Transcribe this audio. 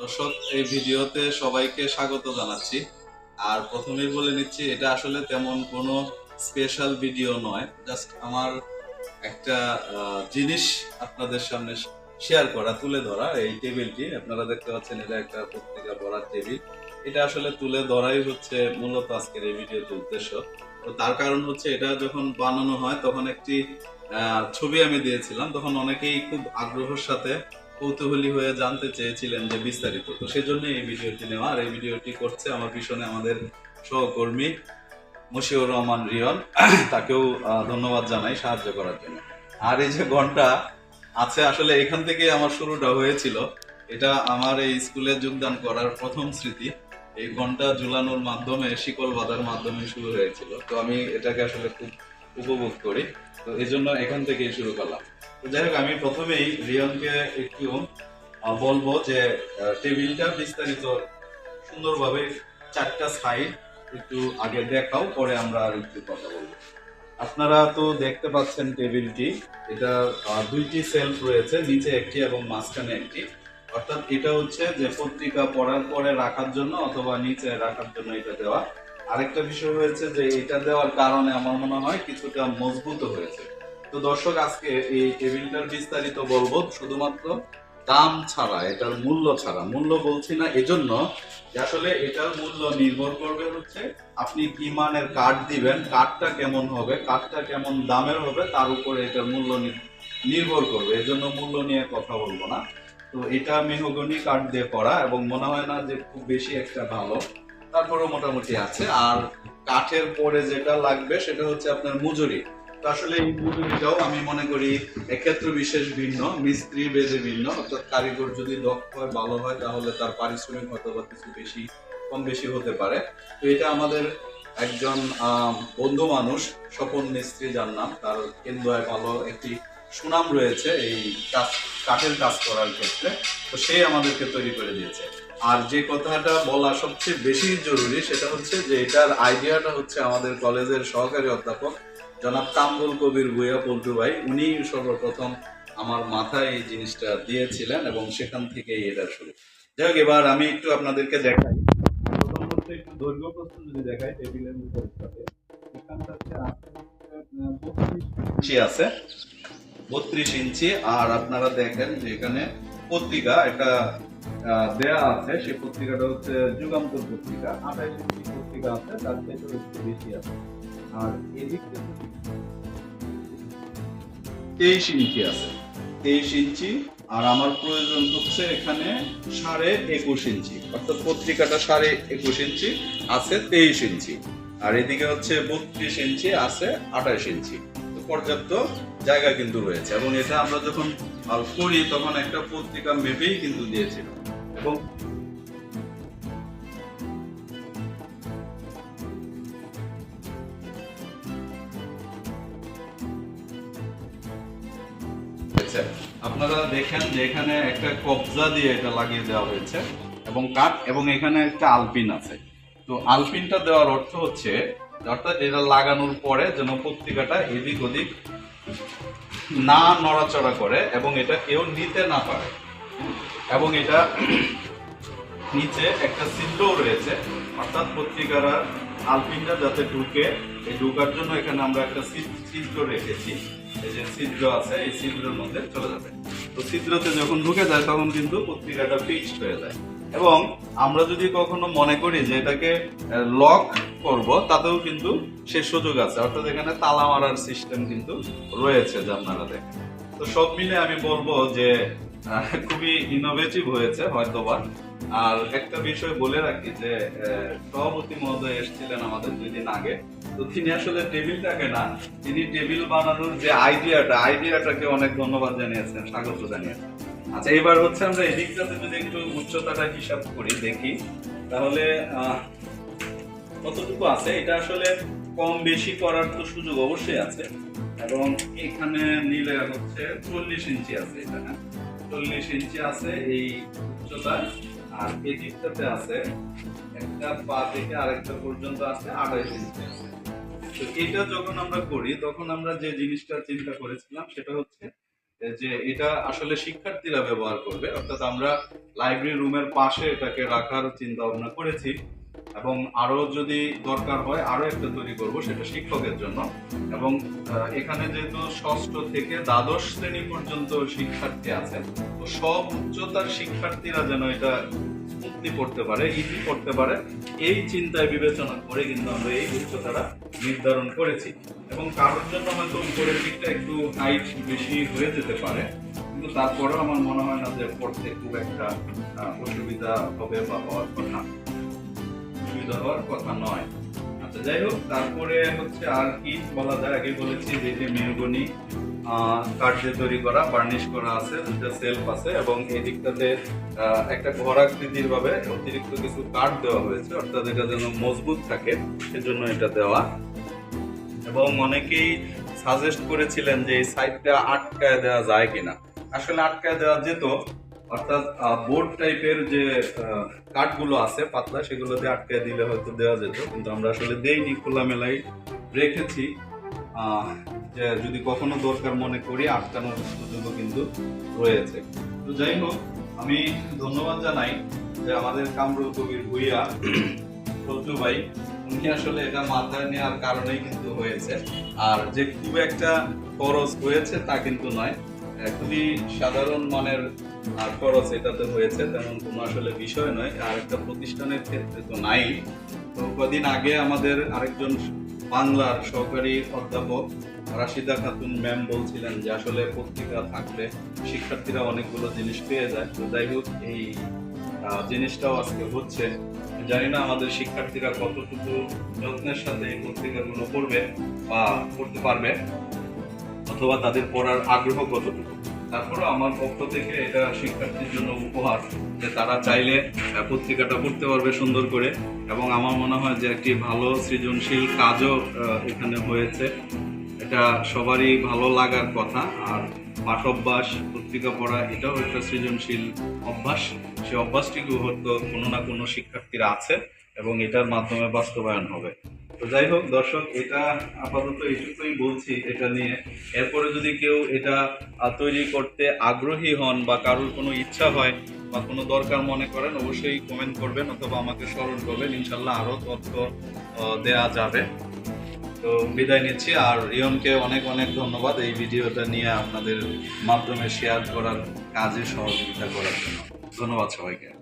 দর্শক এই ভিডিওতে সবাইকে স্বাগত জানাচ্ছি। আর প্রথমেই বলে নিচ্ছি, এটা আসলে তেমন কোনো স্পেশাল ভিডিও নয়। জাস্ট আমার একটা জিনিস আপনাদের সামনে শেয়ার করা, তুলে ধরা এই টেবিলটি আপনারা দেখতে পাচ্ছেন, এটা একটা পত্রিকা পড়ার টেবিল এটা আসলে তুলে ধরাই হচ্ছে মূলত আজকের এই ভিডিওর উদ্দেশ্য। তো তার কারণ হচ্ছে, এটা যখন বানানো হয়, তখন একটি ছবি আমি দিয়েছিলাম, তখন অনেকেই খুব আগ্রহের সাথে কৌতূহলী হয়ে জানতে চেয়েছিলেন যে বিস্তারিত। তো সেজন্য এই ভিডিওটি নেওয়া। আর এই ভিডিওটি করছে আমার পিছনে আমাদের সহকর্মী মশিউর রহমান রিয়ন তাকেও ধন্যবাদ জানাই সাহায্য করার জন্য। আর এই যে ঘণ্টা আছে, আসলে এখান থেকে আমার শুরুটা হয়েছিল। এটা আমার এই স্কুলে যোগদান করার প্রথম স্মৃতি। এই ঘণ্টা ঝুলানোর মাধ্যমে, শিকল বাঁধার মাধ্যমে শুরু হয়েছিল। তো আমি এটাকে আসলে খুব উপভোগ করি। তো এই জন্য এখান থেকেই শুরু করলাম। তো যাই হোক, আমি প্রথমেই রিয়নকে একটু বলব যে টেবিলটা বিস্তারিত সুন্দরভাবে চারটা সাইড একটু আগে দেখাও, পরে আমরা আর একটু কথা বলব। আপনারা তো দেখতে পাচ্ছেন টেবিলটি। এটা দুইটি সেলফ রয়েছে, নিচে একটি এবং মাঝখানে একটি। অর্থাৎ এটা হচ্ছে যে পত্রিকা পড়ার পরে রাখার জন্য অথবা নিচে রাখার জন্য এটা দেওয়া। আরেকটা বিষয় হয়েছে যে এটা দেওয়ার কারণে আমার মনে হয় কিছুটা মজবুত হয়েছে। তো দর্শক, আজকে এই টেবিলটার বিস্তারিত বলব। শুধুমাত্র দাম ছাড়া, এটার মূল্য ছাড়া, মূল্য বলছি না এজন্য আসলে এটার মূল্য নির্ভর করবে হচ্ছে আপনি কি মানের কাঠ দিবেন, কাঠটা কেমন হবে, কাঠটা কেমন দামের হবে, তার উপরে এটার মূল্য নির্ভর করবে। এজন্য মূল্য নিয়ে কথা বলব না। তো এটা মেহগনি কাঠ দিয়ে করা এবং মনে হয় না যে খুব বেশি একটা ভালো। তারপরেও মোটামুটি আছে। আর কাঠের পরে যেটা লাগবে সেটা হচ্ছে আপনার মজুরি। তো আসলে এই মজুরিটাও আমি মনে করি এক্ষেত্রে বিশেষ ভিন্ন, মিস্ত্রি বেজে ভিন্ন। অর্থাৎ কারিগর যদি দক্ষ হয়, ভালো হয়, তাহলে তার পারিশ্রমিক হয়তো বা কিছু বেশি, কম বেশি হতে পারে। তো এটা আমাদের একজন বন্ধু মানুষ, স্বপন মিস্ত্রি যার নাম, তার কেন্দ্রায় ভালো একটি সুনাম রয়েছে এই কাজ কাঠের কাজ করার ক্ষেত্রে। তো সে আমাদেরকে তৈরি করে দিয়েছে। আর যে কথাটা বলা সবচেয়ে বেশি জরুরি সেটা হচ্ছে যে এটার আইডিয়াটা হচ্ছে আমাদের কলেজের সহকারী অধ্যাপক জনাব কামরুল কবির ভুইয়া পল্টু ভাই। উনি সর্বপ্রথম আমার মাথায় এই জিনিসটা দিয়েছিলেন এবং সেখান থেকেই এটা শুরু। যাই হোক, এবার আমি একটু আপনাদেরকে দেখাই। প্রথম হচ্ছে একটু দৈর্ঘ্য প্রস্থ যদি দেখাই টেবিলের উপর ইঞ্চি আছে। বত্রিশ ইঞ্চি, আর আপনারা দেখেন যে এখানে পত্রিকা, একটা দেয়া আছে সেই পত্রিকাটা হচ্ছে যুগান্তর পত্রিকা। আঠাইশ ইঞ্চি পত্রিকা আছে, তার থেকে একটু বেশি আছে। আর এদিক তেইশ ইঞ্চি আছে। তেইশ ইঞ্চি, আর আমার প্রয়োজন হচ্ছে এখানে সাড়ে একুশ ইঞ্চি। অর্থাৎ পত্রিকাটা সাড়ে একুশ ইঞ্চি আছে, তেইশ ইঞ্চি। আর এদিকে হচ্ছে বত্রিশ ইঞ্চি আছে, আঠাশ ইঞ্চি। পর্যাপ্ত জায়গা কিন্তু রয়েছে। এবং এটা আমরা যখন করি তখন একটা পত্রিকা মেপেই কিন্তু দিয়েছিল। আপনারা দেখেন যে এখানে একটা কবজা দিয়ে এটা লাগিয়ে দেওয়া হয়েছে এবং কাঠ এবং এখানে একটা আলপিন আছে। তো আলপিনটা দেওয়ার অর্থ হচ্ছে, অর্থাৎ এটা লাগানোর পরে যেন পত্রিকাটা এদিক ওদিক না নড়াচড়া করে এবং এটা কেউ নিতে না পারে। এবং এটা নিচে একটা ছিদ্রও রয়েছে। অর্থাৎ পত্রিকার আলপিনটা যাতে ঢুকে, এই ঢুকার জন্য এখানে আমরা একটা ছিদ- ছিদ্র রেখেছি। এই যে ছিদ্র আছে, এই ছিদ্রের মধ্যে চলে যাবে। তো ছিদ্রতে যখন ঢুকে যায়, তখন কিন্তু পত্রিকাটা ফিক্সড হয়ে যায়। এবং আমরা যদি কখনো মনে করি যে এটাকে লক করব, তাতেও কিন্তু সে সুযোগ আছে। অর্থাৎ এখানে তালা মারার সিস্টেম কিন্তু রয়েছে যা আপনারা দেখেন। তো সব মিলে আমি বলব যে খুবই ইনোভেটিভ হয়েছে হয়তোবা। আর একটা বিষয় বলে রাখি যে সভাপতি মহোদয় এসেছিলেন আমাদের দুই দিন আগে। তো তিনি আসলে টেবিলটাকে না, তিনি টেবিল বানানোর যে আইডিয়াটা, আইডিয়াটাকে অনেক ধন্যবাদ জানিয়েছেন, স্বাগত জানিয়েছেন। আচ্ছা এবার হচ্ছে আমরা এদিকটাতে যদি একটু উচ্চতাটা হিসাব করি, দেখি। তাহলে কতটুকু আছে? এটা আসলে কম বেশি করার তো সুযোগ অবশ্যই আছে। এবং এখানে নিলে হচ্ছে চল্লিশ ইঞ্চি আছে এটা হ্যাঁ? চল্লিশ ইঞ্চি আছে এই উচ্চতা, আর এই দিকটাতে আছে একটা পা থেকে আরেকটা পর্যন্ত আছে আড়াইশ ইঞ্চি আছে। তো এটা যখন আমরা করি, তখন আমরা যে জিনিসটা চিন্তা করেছিলাম সেটা হচ্ছে যে এটা আসলে শিক্ষার্থীরা ব্যবহার করবে, অর্থাৎ আমরা লাইব্রেরি রুমের পাশে এটাকে রাখার চিন্তা ভাবনা করেছি। এবং আরও যদি দরকার হয়, আরও একটা তৈরি করব সেটা শিক্ষকের জন্য। এবং এখানে যেহেতু ষষ্ঠ থেকে দ্বাদশ শ্রেণি পর্যন্ত শিক্ষার্থী আছে, তো সব উচ্চতার শিক্ষার্থীরা যেন এটা স্মুথলি পড়তে পারে ইজি পড়তে পারে, এই চিন্তায় বিবেচনা করে কিন্তু আমরা এই উচ্চতাটা নির্ধারণ করেছি। এবং কারোর জন্য হয়তো উপরের দিকটা একটু হাইট বেশি হয়ে যেতে পারে, কিন্তু তারপরেও আমার মনে হয় না যে পড়তে খুব একটা অসুবিধা হবে বা হওয়ার কথা। অসুবিধা হওয়ার কথা নয়। আচ্ছা যাই হোক, তারপরে হচ্ছে আর কি বলা যায়? আগে বলেছি যে যে মেহগনি কাঠ দিয়ে তৈরি করা বার্নিশ করা আছে দুটো সেলফ আছে এবং এই দিকটাতে একটা ঘরাকৃতির ভাবে অতিরিক্ত কিছু কাঠ দেওয়া হয়েছে, অর্থাৎ এটা যেন মজবুত থাকে, সেজন্য এটা দেওয়া। এবং অনেকেই সাজেস্ট করেছিলেন যে এই সাইডটা আটকায় দেওয়া যায় কিনা। আসলে আটকায় দেওয়া যেত অর্থাৎ বোর্ড টাইপের যে কাঠগুলো আছে, পাতলা, সেগুলো দিয়ে আটকায় দিলে হয়তো দেওয়া যেত, কিন্তু আমরা আসলে দেইনি খোলামেলাই রেখেছি। যে যদি কখনো দরকার মনে করি আটকানোর সুযোগও কিন্তু রয়েছে। তো যাই হোক, আমি ধন্যবাদ জানাই যে আমাদের কামরুল কবির ভুইয়া, ফজলু ভাই, উনি আসলে এটা মাথায় নেওয়ার কারণেই কিন্তু হয়েছে। আর যে খুব একটা খরচ হয়েছে তা কিন্তু নয় খুবই সাধারণ মানের আহ, খরচ এটাতে হয়েছে তেমন কোনো আসলে বিষয় নয়। আর একটা প্রতিষ্ঠানের ক্ষেত্রে তো নাই। তো কদিন আগে আমাদের আরেকজন বাংলার সহকারী অধ্যাপক রাশিদা খাতুন ম্যাম বলছিলেন যে আসলে পত্রিকা থাকলে শিক্ষার্থীরা অনেকগুলো জিনিস পেয়ে যায়। তো যাই হোক এই জিনিসটাও আজকে হচ্ছে। জানি না আমাদের শিক্ষার্থীরা কতটুকু যত্নের সাথে এই পত্রিকাগুলো পড়বে বা পড়তে পারবে অথবা তাদের পড়ার আগ্রহ কতটুকু। তারপরে আমার পক্ষ থেকে এটা শিক্ষার্থীর জন্য উপহার যে তারা চাইলে পত্রিকাটা পড়তে পারবে সুন্দর করে। এবং আমার মনে হয় যে একটি ভালো সৃজনশীল কাজও এখানে হয়েছে। এটা সবারই ভালো লাগার কথা। আর পাঠ অভ্যাস, পত্রিকা পড়া, এটাও একটা সৃজনশীল অভ্যাস। সেই অভ্যাসটিকে হয়তো কোনো না কোনো শিক্ষার্থীরা আছে এবং এটার মাধ্যমে বাস্তবায়ন হবে। তো যাই হোক, দর্শক, এটা আপাতত এইটুকুই বলছি এটা নিয়ে। এরপরে যদি কেউ এটা তৈরি করতে আগ্রহী হন বা কারোর কোনো ইচ্ছা হয় বা কোনো দরকার মনে করেন, অবশ্যই কমেন্ট করবেন অথবা আমাকে স্মরণ করবেন। ইনশাল্লাহ আরও তথ্য দেয়া যাবে। তো বিদায় নিচ্ছি। আর রিয়নকে অনেক অনেক ধন্যবাদ এই ভিডিওটা নিয়ে আপনাদের মাধ্যমে শেয়ার করার কাজে সহযোগিতা করার জন্য। ধন্যবাদ সবাইকে।